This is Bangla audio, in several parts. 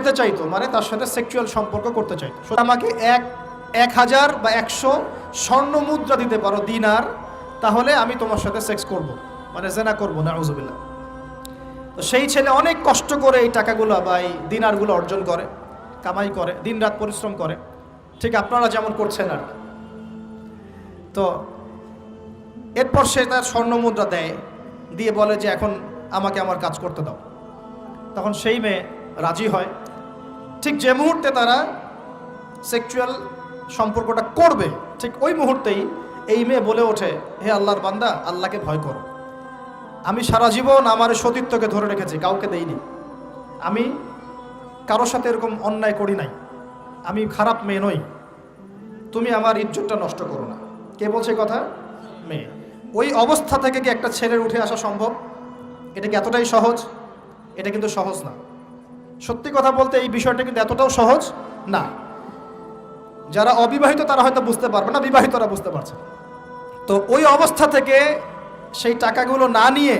যেতে চাইতো মানে তার সাথে সেক্সুয়াল সম্পর্ক করতে চাইতো। আমাকে এক এক হাজার বা একশো স্বর্ণ মুদ্রা দিতে পারো, দিনার, তাহলে আমি তোমার সাথে সেক্স করব। মানে জেনা করব না উজুবিল্লা তো সেই ছেলে অনেক কষ্ট করে এই টাকাগুলো বা এই দিনারগুলো অর্জন করে, কামাই করে, দিনরাত পরিশ্রম করে। ঠিক আপনারা যেমন করছেন আর তো এরপর সে তার স্বর্ণ মুদ্রা দেয়, দিয়ে বলে যে, এখন আমাকে আমার কাজ করতে দাও। তখন সেই মেয়ে রাজি হয়। ঠিক যে মুহূর্তে তারা সেক্সুয়াল সম্পর্কটা করবে, ঠিক ওই মুহূর্তেই এই মেয়ে বলে ওঠে, হে আল্লাহর বান্দা, আল্লাহকে ভয় করো। আমি সারা জীবন আমার সতীত্বকে ধরে রেখেছি, কাউকে দেইনি। আমি কারোর সাথে এরকম অন্যায় করি নাই। আমি খারাপ মেয়ে নই। তুমি আমার ইজ্জতটা নষ্ট করো না। কে বলছে কথা? মেয়ে। ওই অবস্থা থেকে কি একটা ছেলের উঠে আসা সম্ভব? এটা কি এতটাই সহজ? এটা কিন্তু সহজ না। সত্যি কথা বলতে এই বিষয়টা কিন্তু এতটাও সহজ না। যারা অবিবাহিত তারা হয়তো বুঝতে পারবে না, বিবাহিতরা বুঝতে পারছে তো ওই অবস্থা থেকে সেই টাকাগুলো না নিয়ে,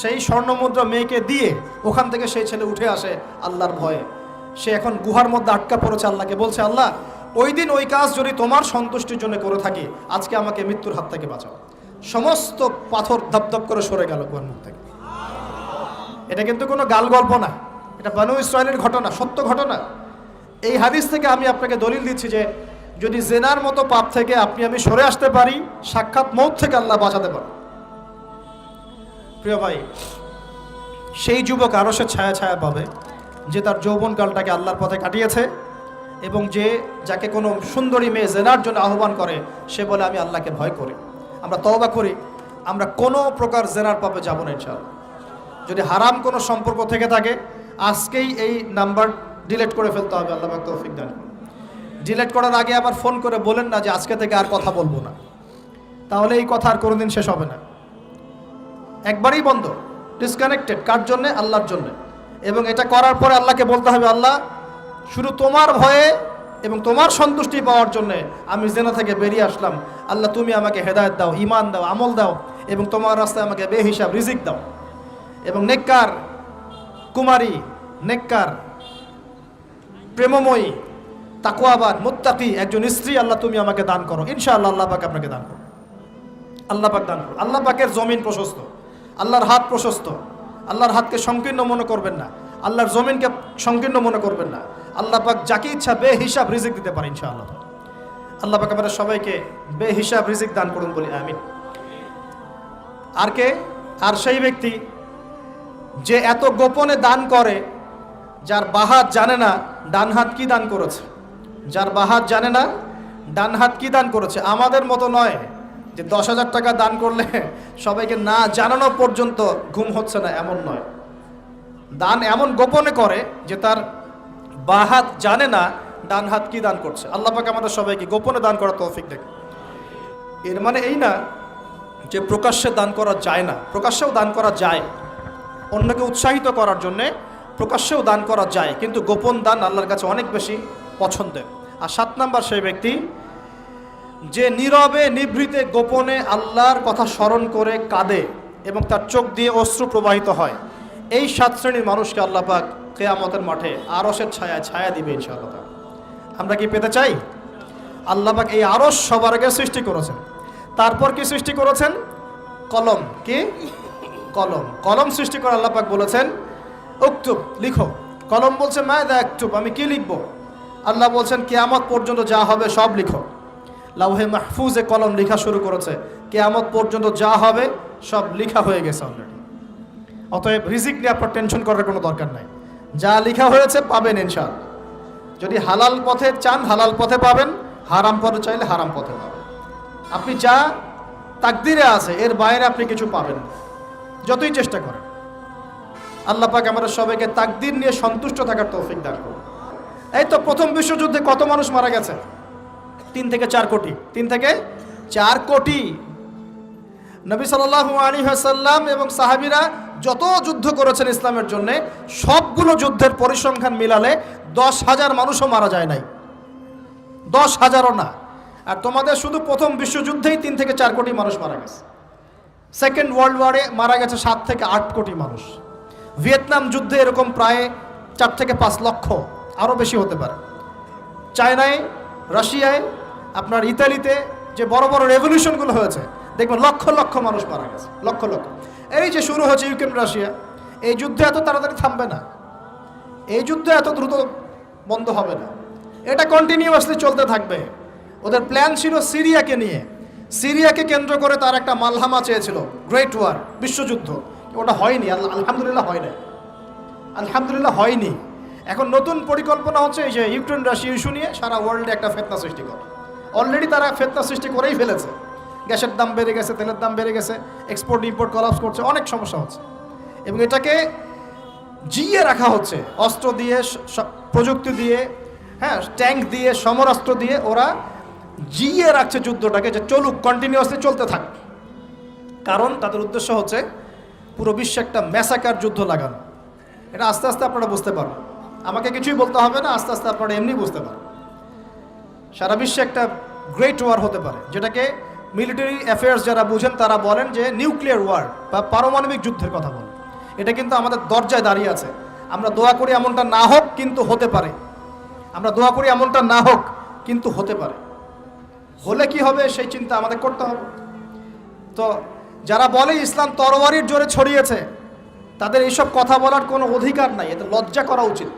সেই স্বর্ণমুদ্রা মেয়েকে দিয়ে ওখান থেকে সেই ছেলে উঠে আসে আল্লাহর ভয়ে। সে এখন গুহার মধ্যে আটকা পড়েছে আল্লাহকে, বলছে, আল্লাহ, ওই দিন ওই কাজ যদি তোমার সন্তুষ্টির জন্য করে থাকি, আজকে আমাকে মৃত্যুর হাত থেকে বাঁচাও। সমস্ত পাথর ধপধপ করে সরে গেল গুহার মুখ থেকে। এটা কিন্তু কোনো গাল গল্প না। এটা বানু ইসরায়েলের ঘটনা, সত্য ঘটনা। এই হাদিস থেকে আমি আপনাকে দলিল দিচ্ছি যে, যদি জেনার মতো পাপ থেকে আপনি আমি সরে আসতে পারি, সাক্ষাৎ মৌত থেকে আল্লাহ বাঁচাতে পারে প্রিয় ভাই, সেই যুবক আরও সে ছায়া ছায়া পাবে, যে তার যৌবনকালটাকে আল্লাহর পথে কাটিয়েছে এবং যে যাকে কোনো সুন্দরী মেয়ে জেনার জন্য আহ্বান করে, সে বলে, আমি আল্লাহকে ভয় করি। আমরা তওবা করি, আমরা কোনো প্রকার জেনার পাপে যাব না ইনশাআল্লাহ। যদি হারাম কোনো সম্পর্ক থেকে থাকে আজকেই এই নাম্বার ডিলেট করে ফেলতে হবে, আল্লাহ তৌফিক দান ডিলিট করার আগে আবার ফোন করে বলেন না যে আজকে থেকে আর কথা বলব না। তাহলে এই কথা আর কোনোদিন শেষ হবে না। একবারই বন্ধ ডিসকানেক্টেড কার জন্যে? আল্লাহর জন্য। এবং এটা করার পরে আল্লাহকে বলতে হবে, আল্লাহ, শুধু তোমার ভয়ে এবং তোমার সন্তুষ্টি পাওয়ার জন্যে আমি জেনা থেকে বেরিয়ে আসলাম। আল্লাহ, তুমি আমাকে হেদায়ত দাও ইমান দাও, আমল দাও এবং তোমার রাস্তায় আমাকে বেহিসাব, রিজিক দাও। এবং নেককার, কুমারী নেককার, প্রেমময়ী তাকুয়াবাদ মুত্তাকি, একজন স্ত্রী, আল্লাহ তুমি আমাকে দান করো। ইনশাআল্লাহ আল্লাহ আপনাকে দান করো। আল্লাহ পাক দান করো। আল্লাহ পাকের জমিন প্রশস্ত। আল্লাহর হাত প্রশস্ত। আল্লাহর হাতকে সংকীর্ণ মনে করবেন না। আল্লাহর জমিনকে সংকীর্ণ মনে করবেন না। আল্লাহ পাক যাকে ইচ্ছা বে হিসাব রিজিক দিতে পারে ইনশাআল্লাহ। আল্লাহ পাক আমাদের সবাইকে বে হিসাব রিজিক দান করুন বলি আমিন। আর কে? আর সেই ব্যক্তি যে এত গোপনে দান করে যার বাহাত জানে না, ডান হাত কি দান করেছে? যার বাহাত জানে না, ডান হাত কি দান করেছে? আমাদের মতো নয় যে দশ হাজার টাকা দান করলে সবাইকে না জানানো পর্যন্ত ঘুম হচ্ছে না, এমন নয়। দান এমন গোপনে করে যে তার বাহাত জানে না, ডান হাত কি দান করছে। আল্লাহ পাকে আমাদের সবাইকে গোপনে দান করার তৌফিক দেখে এর মানে এই না যে প্রকাশ্যে দান করা যায় না, প্রকাশ্যেও দান করা যায়। অন্যকে উৎসাহিত করার জন্যে প্রকাশ্যেও দান করা যায়, কিন্তু গোপন দান আল্লাহর কাছে অনেক বেশি পছন্দের। আর সাত নাম্বার সেই ব্যক্তি, যে নীরবে, নিভৃতে, গোপনে আল্লাহর কথা স্মরণ করে কাঁদে এবং তার চোখ দিয়ে অশ্রু প্রবাহিত হয়। এই সাত শ্রেণির মানুষকে আল্লাহ পাক কেয়ামতের মাঠে আরসের ছায়া ছায়া দিবে ইনশাআল্লাহ। আমরা কি পেতে চাই? আল্লাহ পাক এই আরস সবার আগে সৃষ্টি করেছেন। তারপর কি সৃষ্টি করেছেন? কলম। কি? কলম। কলম সৃষ্টি করে আল্লাহ পাক বলেছেন উক্তুব, লিখো। কলম বলছে মায় দা একটুব আমি কি লিখব? আল্লাহ বলছেন, কেয়ামত পর্যন্ত যা হবে সব লিখো। লাউহে মাহফুজে কলম লেখা শুরু করেছে, কেয়ামত পর্যন্ত যা হবে সব লেখা হয়ে গেছে অলরেডি অতএব রিজিক নিয়ে আপনার টেনশন করার কোনো দরকার নাই। যা লেখা হয়েছে পাবেন ইনশাল যদি হালাল পথে চান, হালাল পথে পাবেন, হারাম পথে চাইলে হারাম পথে পাবেন। আপনি যা তাকদিরে আছে, এর বাইরে আপনি কিছু পাবেন যতই চেষ্টা করেন। আল্লাহ পাক আমাদের সবাইকে তাকদির নিয়ে সন্তুষ্ট থাকার তৌফিক দান করুন। এই তো প্রথম বিশ্বযুদ্ধে কত মানুষ মারা গেছে? তিন থেকে চার কোটি। তিন থেকে চার কোটি। নবী সাল্লাল্লাহু আলী হাসাল্লাম এবং সাহাবিরা যত যুদ্ধ করেছেন ইসলামের জন্য, সবগুলো যুদ্ধের পরিসংখ্যান মিলালে দশ হাজার মানুষও মারা যায় নাই। দশ হাজারও না। আর তোমাদের শুধু প্রথম বিশ্বযুদ্ধেই তিন থেকে চার কোটি মানুষ মারা গেছে। সেকেন্ড ওয়ার্ল্ড ওয়ারে মারা গেছে সাত থেকে আট কোটি মানুষ। ভিয়েতনাম যুদ্ধে এরকম প্রায় চার থেকে পাঁচ লক্ষ আরও বেশি হতে পারে। চায়নায়, রাশিয়ায়, আপনার ইতালিতে যে বড় বড় রেভলিউশনগুলো হয়েছে, দেখবেন লক্ষ লক্ষ মানুষ মারা গেছে, লক্ষ লক্ষ। এই যে শুরু হয়েছে ইউক্রেন, রাশিয়া, এই যুদ্ধ এত তাড়াতাড়ি থামবে না। এই যুদ্ধ এত দ্রুত বন্ধ হবে না। এটা কন্টিনিউয়াসলি চলতে থাকবে। ওদের প্ল্যান ছিল সিরিয়াকে নিয়ে। সিরিয়াকে কেন্দ্র করে তার একটা মালহামা চেয়েছিল গ্রেট ওয়ার বিশ্বযুদ্ধ। ওটা হয়নি, আল- আলহামদুলিল্লাহ হয় না আলহামদুলিল্লাহ হয়নি। এখন নতুন পরিকল্পনা হচ্ছে এই যে ইউক্রেন রাশিয়া ইস্যু নিয়ে সারা ওয়ার্ল্ডে একটা ফেতনা সৃষ্টি করে। অলরেডি তারা ফেতনা সৃষ্টি করেই ফেলেছে। গ্যাসের দাম বেড়ে গেছে, তেলের দাম বেড়ে গেছে এক্সপোর্ট ইম্পোর্ট কলাপস করছে, অনেক সমস্যা হচ্ছে। এবং এটাকে জিয়ে রাখা হচ্ছে। অস্ত্র দিয়ে প্রযুক্তি দিয়ে হ্যাঁ ট্যাঙ্ক দিয়ে, সমরাস্ত্র দিয়ে ওরা জিয়ে রাখছে যুদ্ধটাকে যে চলুক কন্টিনিউয়াসলি চলতে থাক। কারণ তাদের উদ্দেশ্য হচ্ছে পুরো বিশ্বে একটা ম্যাসাকার যুদ্ধ লাগানো। এটা আস্তে আস্তে আপনারা বুঝতে পারবেন। আমাকে কিছুই বলতে হবে না, আস্তে আস্তে আপনারা এমনি বুঝতে পারবেন। সারা বিশ্বে একটা গ্রেট ওয়ার হতে পারে, যেটাকে মিলিটারি অ্যাফেয়ার্স যারা বুঝেন তারা বলেন যে নিউক্লিয়ার ওয়ার বা পারমাণবিক যুদ্ধের কথা বলেন। এটা কিন্তু আমাদের দরজায় দাঁড়িয়ে আছে। আমরা দোয়া করি এমনটা না হোক, কিন্তু হতে পারে। আমরা দোয়া করি এমনটা না হোক, কিন্তু হতে পারে। হলে কি হবে, সেই চিন্তা আমাদের করতে হবে। তো যারা বলে ইসলাম তরবারির জোরে ছড়িয়েছে, তাদের এইসব কথা বলার কোনো অধিকার নাই, এতে লজ্জা করা উচিত।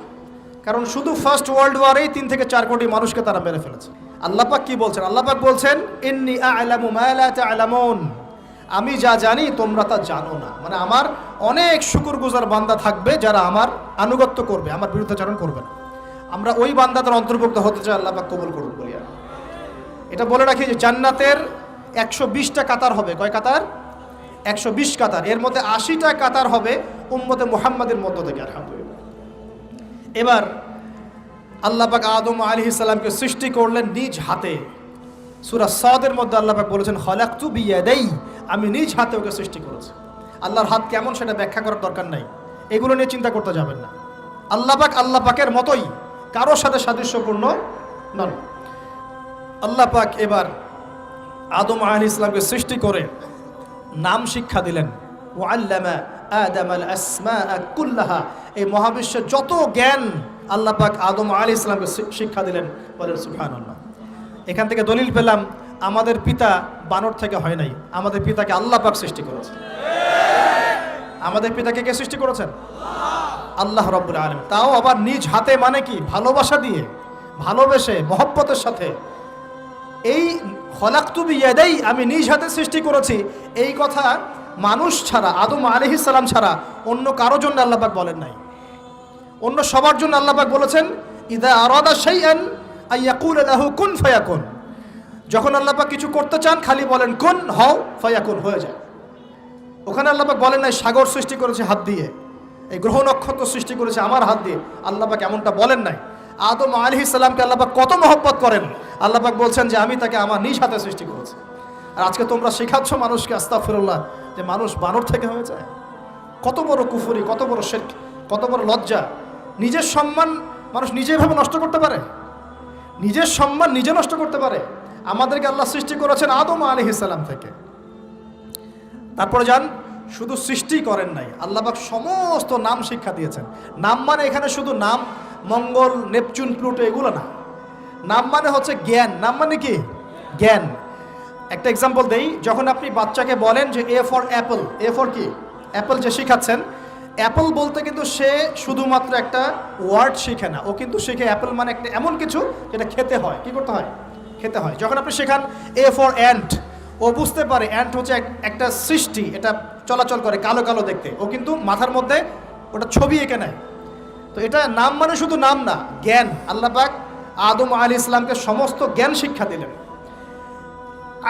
কারণ শুধু ফার্স্ট ওয়ার্ল্ড ওয়ারেই তিন থেকে চার কোটি মানুষকে তারা মেরে ফেলেছে। আল্লাপাক কি বলছেন? আল্লাপাক বলছেন, ইন্নি আ'লামু মা লা তা'লামুন। আমি যা জানি, তোমরা তা জানো না। মানে আমার অনেক শুকুরগুজার বান্দা থাকবে যারা আমার আনুগত্য করবে, আমার বিরুদ্ধাচরণ করবে না। আমরা ওই বান্দাদের অন্তর্ভুক্ত হতে চাই আল্লাপাক কবুল করুন বলিয়া এটা বলে রাখি যে জান্নাতের একশো বিশটা কাতার হবে। কয় কাতার? একশো বিশ কাতার। এর মধ্যে আশিটা কাতার হবে উম্মতে মুহাম্মাদের মধ্য থেকে, আলহামদুলিল্লাহ। এবার আল্লাহ পাক আদম আলী ইসলামকে সৃষ্টি করলেন নিজ হাতে। সুরা সদের মধ্যে আল্লাহ পাক বলেছেন হলাক্তু বিয়াদেই আমি নিজ হাতে ওকে সৃষ্টি করেছি। আল্লাহর হাত কেমন সেটা ব্যাখ্যা করার দরকার নাই। এগুলো নিয়ে চিন্তা করতে যাবেন না। আল্লাহ পাক আল্লাহ পাকের মতোই কারোর সাথে সাদৃশ্যপূর্ণ নন। আল্লাহ পাক এবার আদম আলী ইসলামকে সৃষ্টি করে নাম শিক্ষা দিলেন। ওয়াল্লামা আদম আল আসমা কুল্লাহা। এই মহাবিশ্বের যত জ্ঞান আল্লাহ পাক আদম আলী ইসলামকে শিক্ষা দিলেন, বলেন সুবহানাল্লাহ। এখান থেকে দলিল পেলাম, আমাদের পিতা বানর থেকে হয় নাই। আমাদের পিতাকে আল্লাহ পাক সৃষ্টি করেছে আমাদের পিতাকে কে সৃষ্টি করেছেন? আল্লাহ রব্বুল আলম তাও আবার নিজ হাতে মানে কি? ভালোবাসা দিয়ে, ভালোবেসে, মহব্বতের সাথে এই হলাক্তুবি ইয়াদাই আমি নিজ হাতে সৃষ্টি করেছি। এই কথা মানুষ ছাড়া, আদম আলিহিস সালাম ছাড়া অন্য কারও জন্য আল্লাপাক বলেন নাই। অন্য সবার জন্য আল্লাপাক বলেছেন, ইদা আরাদা শাইআন আইয়াকুল লাহু কুন ফায়াকুন। যখন আল্লাপাক কিছু করতে চান, খালি বলেন, কুন, হও, ফায়াকুন, হয়ে যায়। ওখানে আল্লাপাক বলেন নাই, সাগর সৃষ্টি করেছে হাত দিয়ে। এই গ্রহ নক্ষত্র সৃষ্টি করেছে আমার হাত দিয়ে। আল্লাপাক এমনটা বলেন নাই। আদম আলি সাল্লামকে আল্লাপাক কত মহব্বত করেন। আল্লাপাক বলছেন যে, আমি তাকে আমার নিজ হাতে সৃষ্টি করেছি। আর আজকে তোমরা শেখাচ্ছ মানুষকে আস্তাফিরুল্লাহ যে মানুষ বানর থেকে হয়ে যায়। কত বড় কুফুরি, কত বড় শেখ কত বড় লজ্জা। নিজের সম্মান মানুষ নিজেভাবে নষ্ট করতে পারে? নিজের সম্মান নিজে নষ্ট করতে পারে? আমাদেরকে আল্লাহ সৃষ্টি করেছেন আদম আলি সাল্লাম থেকে। তারপরে যান, শুধু সৃষ্টি করেন নাই আল্লাহবাক সমস্ত নাম শিক্ষা দিয়েছেন। নাম মানে এখানে শুধু নাম মঙ্গল, নেপচুন, প্লুটো এগুলো না। নাম মানে হচ্ছে জ্ঞান। নাম মানে কি? জ্ঞান। একটা এক্সাম্পল দেই, যখন আপনি বাচ্চাকে বলেন যে A for apple A for কি? অ্যাপল যে শেখাচ্ছেন অ্যাপল বলতে কিন্তু সে শুধুমাত্র একটা ওয়ার্ড শিখে না। ও কিন্তু শিখে অ্যাপল মানে একটা এমন কিছু যেটা খেতে হয়। কি করতে হয়? খেতে হয়। যখন আপনি শেখান এ ফর অ্যান্ট ও বুঝতে পারে অ্যান্ট হচ্ছে একটা সৃষ্টি। এটা চলাচল করে কালো কালো দেখতে। ও কিন্তু মাথার মধ্যে ওটা ছবি এঁকে নেয়। তো এটা নাম মানে শুধু নাম না, জ্ঞান। আল্লাহ পাক আদম আলী ইসলামকে সমস্ত জ্ঞান শিক্ষা দিলেন।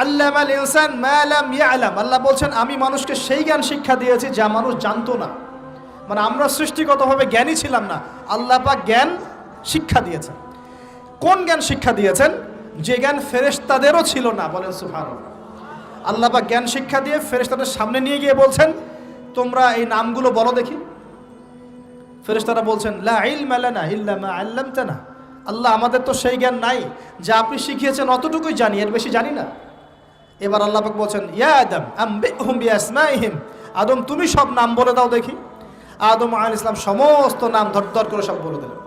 আল্লাহ আল ইনসান মালাম ইয়ালাম। আল্লাহ বলছেন, আমি মানুষকে সেই জ্ঞান শিক্ষা দিয়েছি যা মানুষ জানতো না। মানে আমরা সৃষ্টিগতভাবে জ্ঞানী ছিলাম না। আল্লাহ পাক জ্ঞান শিক্ষা দিয়েছেন। কোন জ্ঞান শিক্ষা দিয়েছেন? যে জ্ঞান ফেরেশতাদেরও ছিল না, বলেন সুফান আল্লাহ পাক জ্ঞান শিক্ষা দিয়ে ফেরেশতাদের সামনে নিয়ে গিয়ে বলছেন, তোমরা এই নামগুলো বলো দেখি। ফেরেশতারা বলছেন মা আল্লাহ আমাদের তো সেই জ্ঞান নাই, যা আপনি শিখিয়েছেন অতটুকুই জানি, এর বেশি জানি না। এবার আল্লাহ বলছেন আদম আদম, তুমি সব নাম বলে দাও দেখি। আদম আলাইহিস ইসলাম সমস্ত নাম ধর ধর করে সব বলে দিলেন